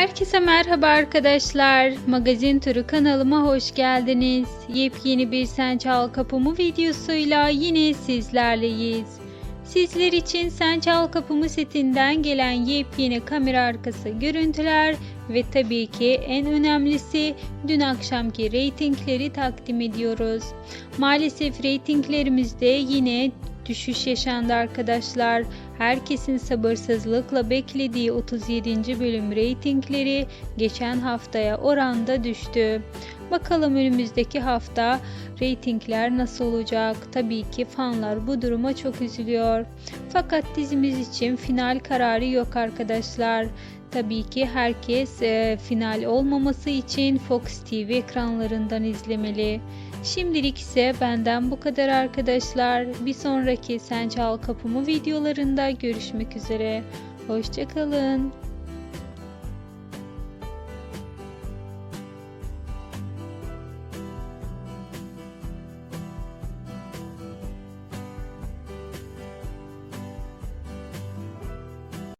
Herkese merhaba arkadaşlar. Magazin Turu kanalıma hoş geldiniz. Yepyeni bir Sen Çal Kapımı videosuyla yine sizlerleyiz. Sizler için Sen Çal Kapımı setinden gelen yepyeni kamera arkası görüntüler ve tabii ki en önemlisi dün akşamki reytingleri takdim ediyoruz. Maalesef reytinglerimizde yine düşüş yaşandı arkadaşlar. Herkesin sabırsızlıkla beklediği 37. bölüm reytingleri geçen haftaya oranda düştü. Bakalım önümüzdeki hafta reytingler nasıl olacak? Tabii ki fanlar bu duruma çok üzülüyor. Fakat dizimiz için final kararı yok arkadaşlar. Tabii ki herkes e, final olmaması için Fox TV ekranlarından izlemeli. Şimdilik ise benden bu kadar arkadaşlar. Bir sonraki Sen Çal Kapımı videolarında görüşmek üzere. Hoşçakalın.